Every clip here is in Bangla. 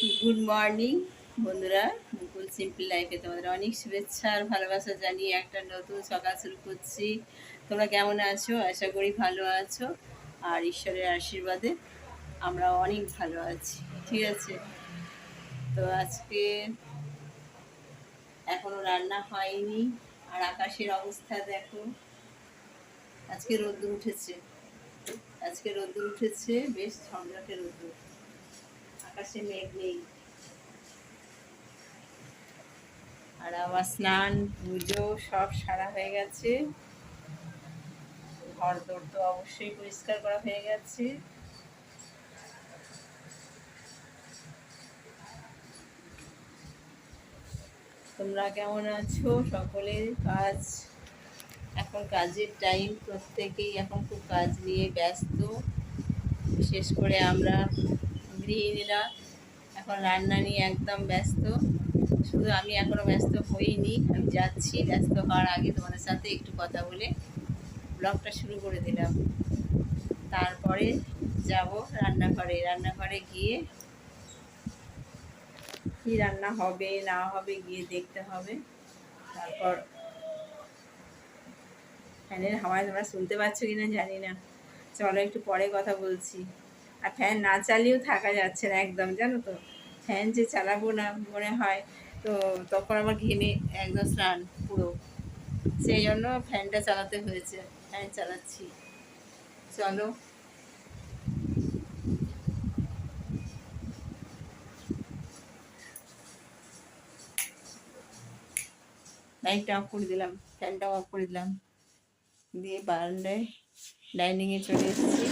গুড মর্নিং বন্ধুরা। মুকুল সিম্পল লাইফে তোমাদের অনেক শুভেচ্ছা আর ভালোবাসা জানিয়ে একটা নতুন সকাল শুরু করছি। তোমরা কেমন আছো? আশা করি ভালো আছো। আর ঈশ্বরের আশীর্বাদে আমরা অনেক ভালো আছি। ঠিক আছে? তো আজকে এখনও রান্না হয়নি। আর আকাশের অবস্থা দেখো। আজকে রোদ্দুর উঠেছে। আজকে রোদ্দুর উঠেছে, বেশ ঝমঝটে রোদ্দুর। আকাশে মেঘ নেই। আর আমার স্নান, পুজো সব সারা হয়ে গেছে। ঘর দৌড় তো অবশ্যই পরিষ্কার করা হয়ে গেছে। তোমরা কেমন আছো? সকলের কাজ, এখন কাজের টাইম প্রত্যেকেই এখন খুব কাজ নিয়ে ব্যস্ত। বিশেষ করে আমরা গৃহিণীরা এখন রান্না নিয়ে একদম ব্যস্ত। শুধু আমি এখনও ব্যস্ত হইনি, আমি যাচ্ছি। ব্যস্ত হওয়ার আগে তোমাদের সাথে একটু কথা বলে ব্লগটা শুরু করে দিলাম। তারপরে যাব রান্নাঘরে। রান্নাঘরে গিয়ে কি রান্না হবে, না হবে গিয়ে দেখতে হবে। তারপর ফ্যানের হাওয়ায় তোমরা শুনতে পাচ্ছ কি না জানি না। চলো একটু পরে কথা বলছি। আর ফ্যান না চালিয়েও থাকা যাচ্ছে না একদম, জানো তো? ফ্যান যে চালাবো না মনে হয়, তো তখন আমার ঘেমে একদম স্নান পুরো। সেই জন্য ফ্যানটা চালাতে হয়েছে, ফ্যান চালাচ্ছি। চলো। লাইটটা অফ করে দিলাম ফ্যানটা অফ করে দিলাম। দিয়ে বারান্দায় ডাইনিংয়ে চলে এসেছি।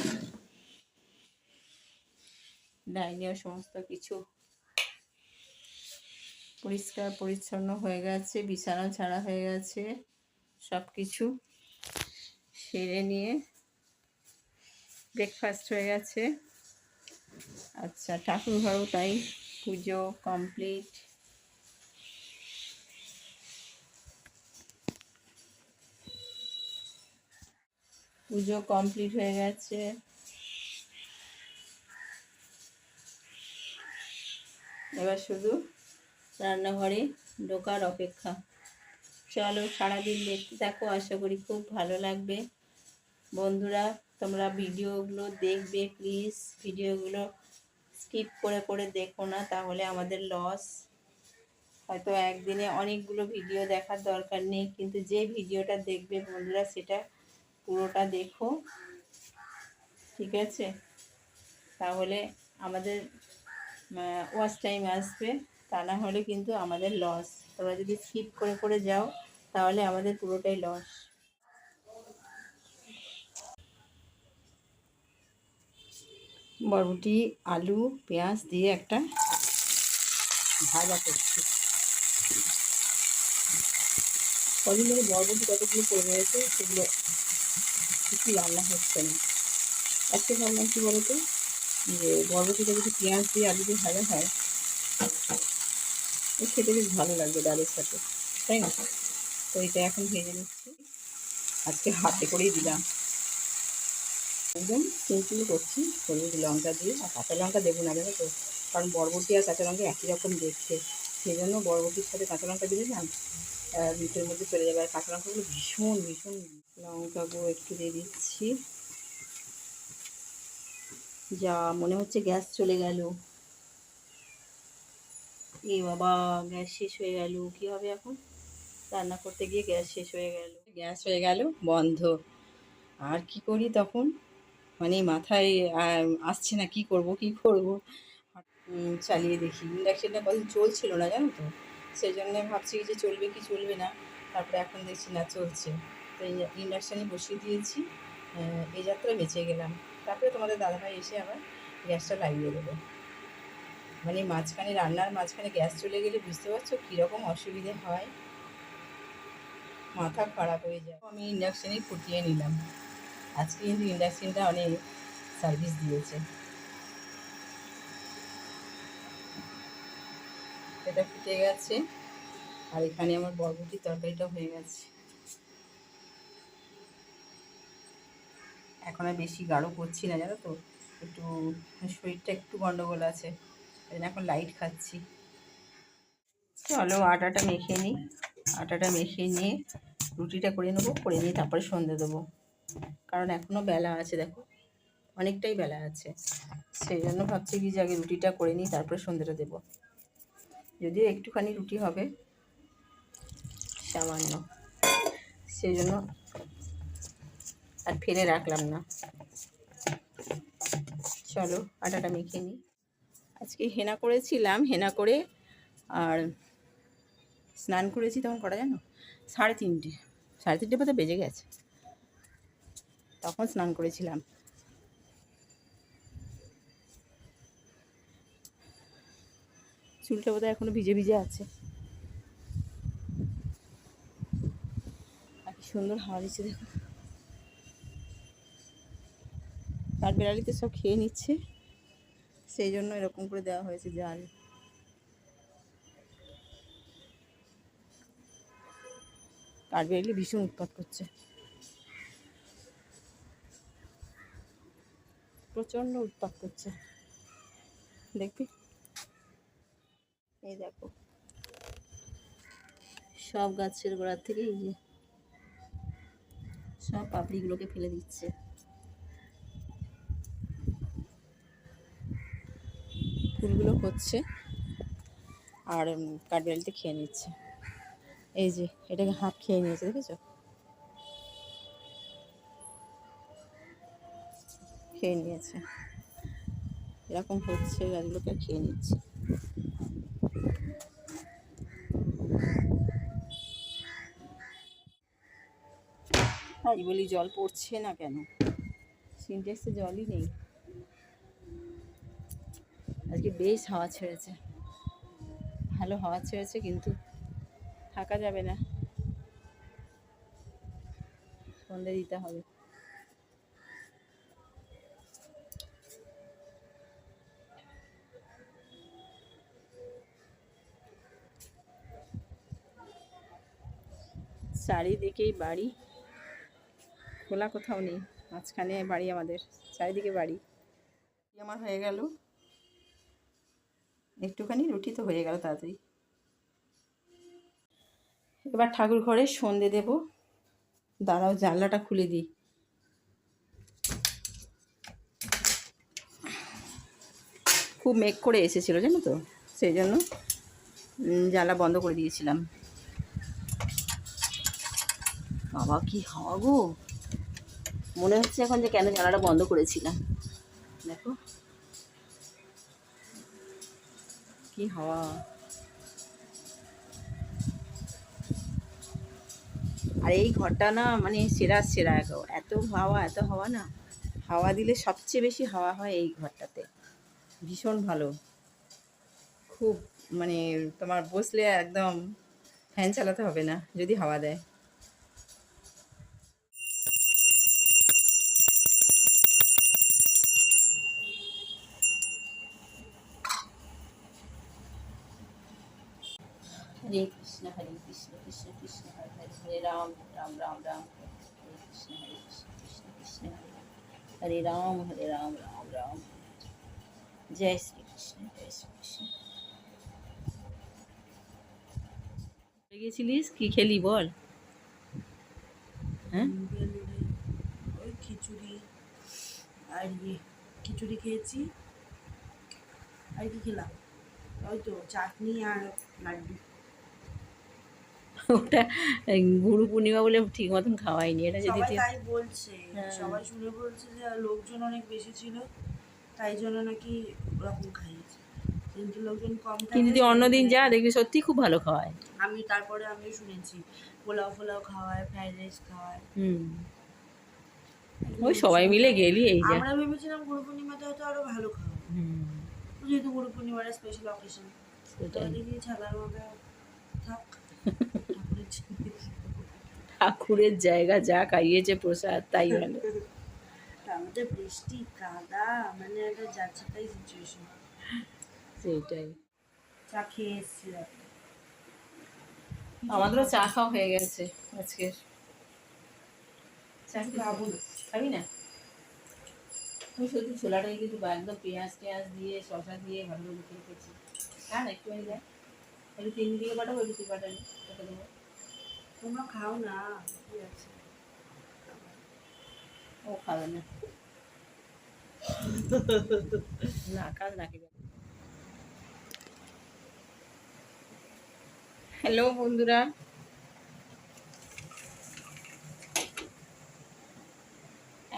ডাইনিংয়ের সমস্ত কিছু পরিষ্কার পরিচ্ছন্ন হয়ে গেছে, বিছানা ছাড়া হয়ে গেছে সব কিছু সেরে নিয়ে ব্রেকফাস্ট হয়ে গেছে। আচ্ছা ঠাকুর ঘরও তাই, পুজো কমপ্লিট পুজো কমপ্লিট হয়ে গেছে। এবার শুধু রান্নাঘরে ঢোকার অপেক্ষা। চলো সারাদিন দেখতে থাকো, আশা করি খুব ভালো লাগবে। বন্ধুরা, তোমরা ভিডিওগুলো দেখবে প্লিজ ভিডিওগুলো স্কিপ করে করে দেখো না, তাহলে আমাদের লস হয়তো একদিনে অনেকগুলো ভিডিও দেখার দরকার নেই, কিন্তু যে ভিডিওটা দেখবে বন্ধুরা, সেটা পুরোটা দেখো। ঠিক আছে? তাহলে আমাদের ওয়াচ টাইম আসবে, তা না হলে কিন্তু আমাদের লস তোমরা যদি স্কিপ করে করে যাও, তাহলে আমাদের পুরোটাই লস বরবটি, আলু, পেঁয়াজ দিয়ে একটা ভাজা করছি। কদিন ধরে বরবটি কতগুলো পড়ে রয়েছে সেগুলো কিছুই রান্না হচ্ছে না। আজকে ভাবলাম কী বলতো? যে বরবটিটা যদি পেঁয়াজ দিয়ে আলু দিয়ে ভাজা হয় খেতে বেশ ভালো লাগবে ডালের সাথে, তাই না? তো এটা এখন ভেজে নিচ্ছি। আজকে হাতে করেই দিলাম। একদম সিম্পল করছি, হলুদ লঙ্কা দিয়ে, আর কাঁচা লঙ্কা দেবো না জানো তো? কারণ বরবটি আর কাঁচা লঙ্কা একই রকম দেখছে সেই জন্য বরবটির সাথে কাঁচা লঙ্কা দিলে না মিটের মধ্যে চলে যাবে। আর কাঁচা লঙ্কাগুলো ভীষণ ভীষণ লঙ্কাগুলো একটু দিয়ে দিচ্ছি। যা মনে হচ্ছে গ্যাস চলে গেল। এ বাবা, গ্যাস শেষ হয়ে গেল। কি হবে এখন? রান্না করতে গিয়ে গ্যাস শেষ হয়ে গেল। গ্যাস হয়ে গেল, বন্ধ। আর কি করি তখন? মানে মাথায় আসছে না, কি করব কি করব? চালিয়ে দেখি। ইন্ডাকশানটা কদিন চলছিল না, জানো তো? সেই জন্য ভাবছি যে চলবে কি চলবে না। তারপরে এখন দেখছি না, চলছে। তো ইন্ডাকশানে বসিয়ে দিয়েছি। এই যাত্রা বেঁচে গেলাম। তারপরে তোমাদের দাদাভাই এসে আবার গ্যাসটা লাগিয়ে দেবে। মানে মাঝখানে রান্নার মাঝখানে গ্যাস চলে গেলে বুঝতে পারছ কীরকম অসুবিধে হয়? মাথা খারাপ হয়ে যায়। আমি ইন্ডাকশানেই ফুটিয়ে নিলাম। আজকে কিন্তু ইন্ডাকশানটা অনেক সার্ভিস দিয়েছে। এটা ফুটে গেছে। আর এখানে আমার বরবটির তরকারিটা হয়ে গেছে। এখন আর বেশি গাঢ় করছি না, জানো তো? একটু শরীরটা একটু গন্ডগোল আছে এখন লাইট খাচ্ছি। চলো আটাটা মেখে নিই। আটাটা মেখে নিয়ে রুটিটা করে নেব, করে নিয়ে তারপরে সন্ধে দেবো। কারণ এখনও বেলা আছে, দেখো। অনেকটাই বেলা আছে। সেই জন্য ভাবছি কি যে আগে রুটিটা করে নিই, তারপরে সন্ধেটা দেবো। যদিও একটুখানি রুটি হবে, সামান্য। সেই জন্য আর ফেলে রাখলাম না। চলো, আটাটা মেখে নিই। আজকে হেনা করেছিলাম, হেনা করে আর স্নান করেছি তখন করা জানো? সাড়ে তিনটে। সাড়ে তিনটে পথে বেজে গেছে। তখন স্নান করেছিলাম। চুলটা বোধহয় এখনও ভিজে ভিজে আছে। আর কি সুন্দর হাওয়া দিচ্ছে দেখো। কাঠ বেড়ালিতে সব খেয়ে নিচ্ছে। সেই জন্য এরকম করে দেওয়া হয়েছে জাল। কাঠবিড়ালি ভীষণ উৎপাত করছে। প্রচণ্ড উৎপাত করছে। দেখবি? এই দেখো। সব গাছের গোড়ার থেকে এই যে সব পাপড়িগুলোকে ফেলে দিচ্ছে। ফুলগুলো হচ্ছে। আর উম, কাঠবিড়ালিতে খেয়ে নিচ্ছে। এই যে এটাকে হাফ খেয়ে নিয়েছে দেখেছ? খেয়ে নিয়েছে। এরকম হচ্ছে গাছগুলোকে খেয়ে নিচ্ছে। বলি জল পড়ছে না কেন? সিনটেক্সে জলই নেই। আজকে বেশ হাওয়া ছেড়েছে। ভালো হাওয়া ছেড়েছে কিন্তু থাকা যাবে না। সন্ধে দিতে হবে। চারিদিকেই বাড়ি, খোলা কোথাও নেই। মাঝখানে বাড়ি আমাদের, চারিদিকে বাড়ি। আমার হয়ে গেল। একটুখানি রুটি তো হয়ে গেল তাড়াতাড়ি। এবার ঠাকুর ঘরে সন্ধে দেব। দাঁড়াও, জানলাটা খুলে দিই। খুব মেঘ করে এসেছিল, জানো তো? সেই জন্য জানলা বন্ধ করে দিয়েছিলাম। বাবা, কি হাওয়া গো! মনে হচ্ছে এখন যে কেন জানলাটা বন্ধ করেছিলাম। দেখো। কি হাওয়া আর এই ঘরটা না মানে সেরা সেরা। এত হাওয়া এত হাওয়া না। হাওয়া দিলে সবচেয়ে বেশি হাওয়া হয় এই ঘরটাতে। ভীষণ ভালো। খুব মানে তোমার বসলে একদম ফ্যান চালাতে হবে না, যদি হাওয়া দেয়। হরে কৃষ্ণ হরে কৃষ্ণ কৃষ্ণ কৃষ্ণ হরে হরে হরে রাম রাম রাম রাম হরে কৃষ্ণ হরে কৃষ্ণ কৃষ্ণ কৃষ্ণ হরে হরে। রাম হরে রাম রাম রাম। জয় শ্রী কৃষ্ণ জয় শ্রী কৃষ্ণ। গেছিলিস? কি খেলি বল? হ্যাঁ? ওই খিচুড়ি আর ইয়ে খিচুড়ি খেয়েছি। আর কি খেলাম? ওই তো চাটনি আর লাড্ডু। ওটা গুরু পূর্ণিমা বলে ঠিক মতন খাওয়াইনি এটা যদি তাই বলছে হ্যাঁ। সবাই শুনে বলছে যে লোকজন অনেক বেশি ছিল তাই জন্য নাকি ওরকম খাইয়েছে। কিন্তু লোকজন কম কিন্তু তুই অন্যদিন যা দেখবি সত্যি খুব ভালো খাওয়ায়। আমি তারপরে আমিও শুনেছি পোলাও ফোলাও খাওয়ায় ফ্রাইড রাইস খাওয়ায়। হুম। ওই সবাই মিলে গেলি এই যে। আমরা ভেবেছিলাম গুরু পূর্ণিমাতে হয়তো আরও ভালো খাওয়া হুম। যেহেতু গুরু পূর্ণিমার স্পেশাল অকেশন সেটাই। দেখি ছালার মধ্যে থাক। ঠাকুরের ঠাকুরের জায়গা যা খাইয়েছে প্রসাদ তাই ভালো তার বৃষ্টি কাদা মানে একটা যাচ্ছে সিচুয়েশন সেটাই চা খেয়ে এসেছিলাম আমাদেরও চা খাওয়া হয়ে গেছে আজকের। চা খাব। খাবি না? আমি সত্যি ছোলাটাকে কিন্তু একদম পেঁয়াজ টেঁয়াজ দিয়ে শসা দিয়ে ভালো করে খেয়ে খেয়েছি। হ্যাঁ একটু যায় একটু তিন দিকে পাঠাবো একটু তুই পাঠাবি দেবো। তোমরা খাও না ও খাবে না। হ্যালো বন্ধুরা।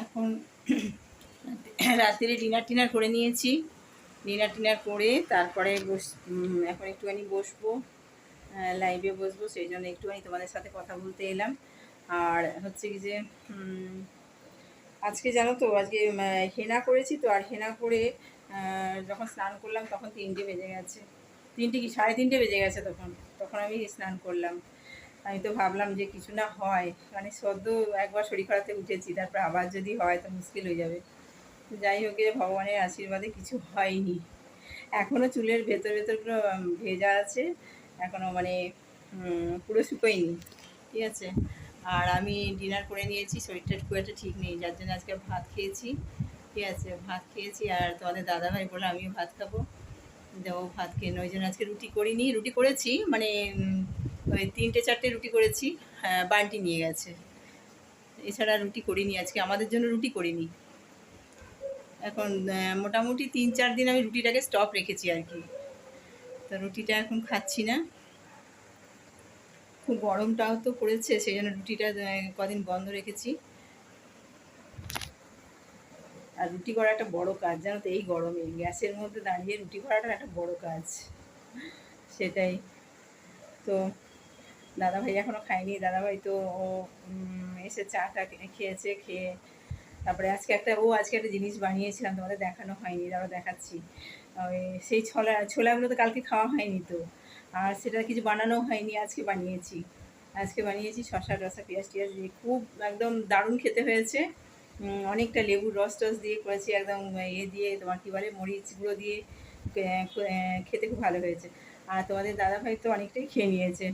এখন রাত্রে ডিনার টিনার করে নিয়েছি। ডিনার টিনার করে তারপরে বস এখন একটুখানি বসবো। লাইভে বসবো সেই জন্য একটুখানি তোমাদের সাথে কথা বলতে এলাম। আর হচ্ছে কি যে আজকে জানো তো, আজকে হেনা করেছি তো, আর হেনা করে যখন স্নান করলাম তখন তিনটে বেজে গেছে। তিনটে কি, সাড়ে তিনটে বেজে গেছে তখন? তখন আমি স্নান করলাম। আমি তো ভাবলাম যে কিছু না হয় মানে সদ্য একবার শরীর খারাপে উঠেছি, তারপর আবার যদি হয় তো মুশকিল হয়ে যাবে। যাই হোক ভগবানের আশীর্বাদে কিছু হয়নি। এখনও চুলের ভেতর ভেতর পুরো ভেজা আছে। এখনও মানে পুরো শুকোয়নি। ঠিক আছে? আর আমি ডিনার করে নিয়েছি, শরীরটা খুব একটা ঠিক নেই, যার জন্য আজকে ভাত খেয়েছি। ঠিক আছে? ভাত খেয়েছি আর তোমাদের দাদাভাই বলে আমিও ভাত খাব। দেবো ভাত খেয়ে ওই জন্য আজকে রুটি করিনি। রুটি করেছি মানে ওই তিনটে চারটে রুটি করেছি হ্যাঁ বান্টি নিয়ে গেছে। এছাড়া রুটি করিনি আজকে, আমাদের জন্য রুটি করিনি। এখন মোটামুটি তিন চার দিন আমি রুটিটাকে স্টপ রেখেছি আর কি। তো রুটিটা এখন খাচ্ছি না। খুব গরমটাও তো পড়েছে সেই জন্য রুটিটা কদিন বন্ধ রেখেছি। আর রুটি করা একটা বড় কাজ, জানো তো এই গরমে, গ্যাসের মধ্যে দাঁড়িয়ে রুটি করাটা একটা বড় কাজ। সেটাই। তো দাদাভাই এখনও খায়নি, দাদাভাই তো, ও এসে চাটা খেয়েছে, খেয়ে তারপরে আজকে একটা, ও আজকে একটা জিনিস বানিয়েছিলাম, তোমাদের দেখানো হয়নি তারপর দেখাচ্ছি। ওই সেই ছোলা ছোলাগুলো তো কালকে খাওয়া হয়নি তো। আর সেটা কিছু বানানো হয়নি, আজকে বানিয়েছি। আজকে বানিয়েছি শশা টশা পেঁয়াজ টিয়াজ দিয়ে খুব একদম দারুণ খেতে হয়েছে। অনেকটা লেবুর রস টস দিয়ে করেছি, একদম ইয়ে দিয়ে তোমার কী বলে, মরিচ গুঁড়ো দিয়ে খেতে খুব ভালো হয়েছে। আর তোমাদের দাদাভাই তো অনেকটাই খেয়ে নিয়েছে।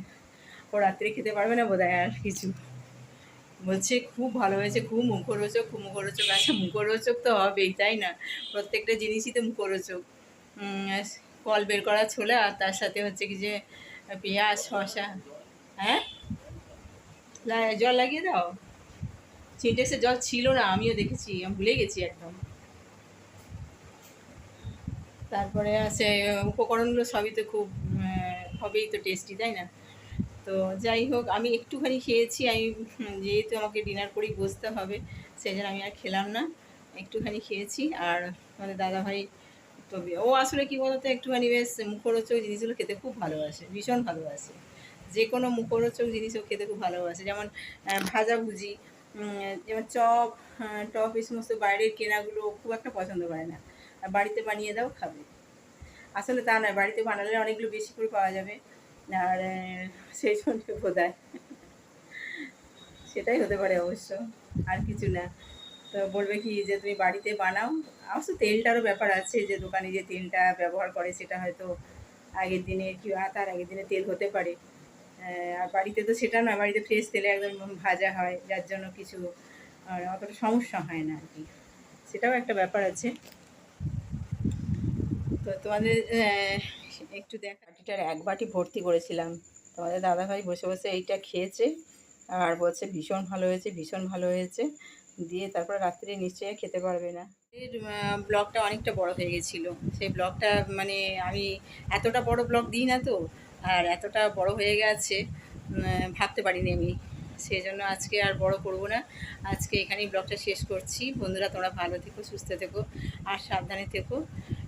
ও রাত্রে খেতে পারবে না বোধ আর কিছু। বলছে, খুব ভালো হয়েছে, খুব মুখরোচক খুব মুখরোচক। আচ্ছা মুখরোচক তো হবেই, তাই না? প্রত্যেকটা জিনিসই তো মুখরোচক। কল বের করা ছোলা আর তার সাথে হচ্ছে কি যে পেঁয়াজ, শসা হ্যাঁ? জল লাগিয়ে দাও। সিনটেক্সে জল ছিল না, আমিও দেখেছি, আমি ভুলে গেছি একদম। তারপরে আছে, উপকরণগুলো সবই তো খুব হবেই তো টেস্টি তাই না? তো যাই হোক, আমি একটুখানি খেয়েছি, আমি যেহেতু আমাকে ডিনার করেই বসতে হবে, সেই জন্য আমি আর খেলাম না। একটুখানি খেয়েছি, আর আমাদের দাদাভাই তো বে- ও আসলে কী বলতো, একটুখানি বেশ মুখরোচক জিনিসগুলো খেতে খুব ভালোবাসে, ভীষণ ভালোবাসে। যে কোনো মুখরোচক জিনিসও খেতে খুব ভালোবাসে, যেমন ভাজাভুজি যেমন চপ টপ, এই সমস্ত বাইরের কেনাগুলো খুব একটা পছন্দ করে না। আর বাড়িতে বানিয়ে দাও, খাবে। আসলে তা নয়, বাড়িতে বানালে অনেকগুলো বেশি করে পাওয়া যাবে। আর সেই জন্য বোধ সেটাই হতে পারে অবশ্য, আর কিছু না। তো বলবে কি যে তুমি বাড়িতে বানাও। অবশ্য তেলটারও ব্যাপার আছে যে দোকানে যে তেলটা ব্যবহার করে সেটা হয়তো আগের দিনে কি তার আগের দিনে তেল হতে পারে। আর বাড়িতে তো সেটা নয়, বাড়িতে ফ্রেশ তেলে একদম ভাজা হয়, যার জন্য কিছু অতটা সমস্যা হয় না আর কি। সেটাও একটা ব্যাপার আছে। তো তোমাদের একটু দেখ বাটিটার এক বাটি ভর্তি করেছিলাম। তোমাদের দাদাভাই বসে বসে এইটা খেয়েছে, আর বলছে ভীষণ ভালো হয়েছে, ভীষণ ভালো হয়েছে। দিয়ে তারপরে রাত্রে নিশ্চয়ই খেতে পারবে না। এর ব্লগটা অনেকটা বড় হয়ে গেছিল। সেই ব্লগটা মানে আমি এতটা বড় ব্লগ দিই না তো, আর এতটা বড় হয়ে গেছে ভাবতে পারিনি আমি। সেই জন্য আজকে আর বড় করব না। আজকে এখানেই ব্লগটা শেষ করছি। বন্ধুরা, তোমরা ভালো থেকো, সুস্থ থেকো, আর সাবধানে থেকো,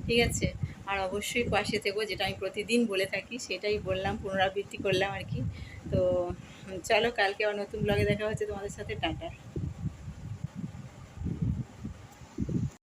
ঠিক আছে? আর অবশ্যই পাশে থেকো, যেটা আমি প্রতিদিন বলে থাকি, সেটাই বললাম, পুনরাবৃত্তি করলাম আর কি। তো, চলো, কালকে আবার নতুন ব্লগে দেখা হচ্ছে তোমাদের সাথে। টাটা।